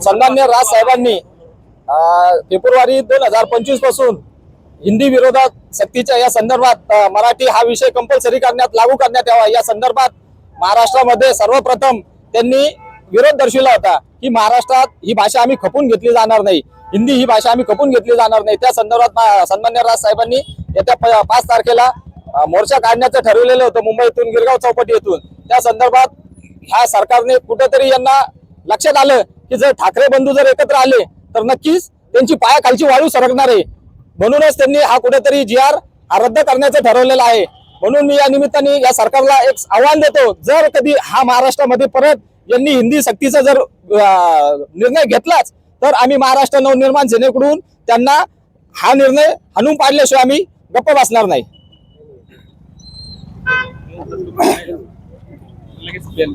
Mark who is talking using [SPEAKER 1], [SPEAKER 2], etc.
[SPEAKER 1] सन्मान्य राज साहेबांनी फेब्रुवारी दोन हजार पंचवीसपासून हिंदी विरोधात सक्तीच्या या संदर्भात मराठी हा विषय कंपल्सरी करण्यात लागू करण्यात यावा. या संदर्भात महाराष्ट्रामध्ये सर्वप्रथम त्यांनी विरोध दर्शविला होता की महाराष्ट्रात ही भाषा आम्ही खपून घेतली जाणार नाही. हिंदी ही भाषा आम्ही खपून घेतली जाणार नाही. त्या संदर्भात सन्मान्य राज साहेबांनी येत्या पाच तारखेला मोर्चा काढण्याचं ठरवलेलं होतं मुंबईतून गिरगाव चौपाटी येथून. त्या संदर्भात ह्या सरकारने कुठेतरी यांना लक्षात आलं की जर ठाकरे बंधू जर एकत्र आले तर नक्कीच त्यांची पायाखालची वाळू सरकणार आहे. म्हणूनच त्यांनी हा कुठेतरी जी आर हा रद्द करण्याचं ठरवलेलं आहे. म्हणून मी या निमित्ताने या सरकारला एक आव्हान देतो जर कधी हा महाराष्ट्रामध्ये परत यांनी हिंदी सक्तीचा जर निर्णय घेतलाच तर आम्ही महाराष्ट्र नवनिर्माण सेनेकडून त्यांना हा निर्णय हाणून पाडल्याशिवाय आम्ही गप्प बसणार नाही.
[SPEAKER 2] लगेच बेल.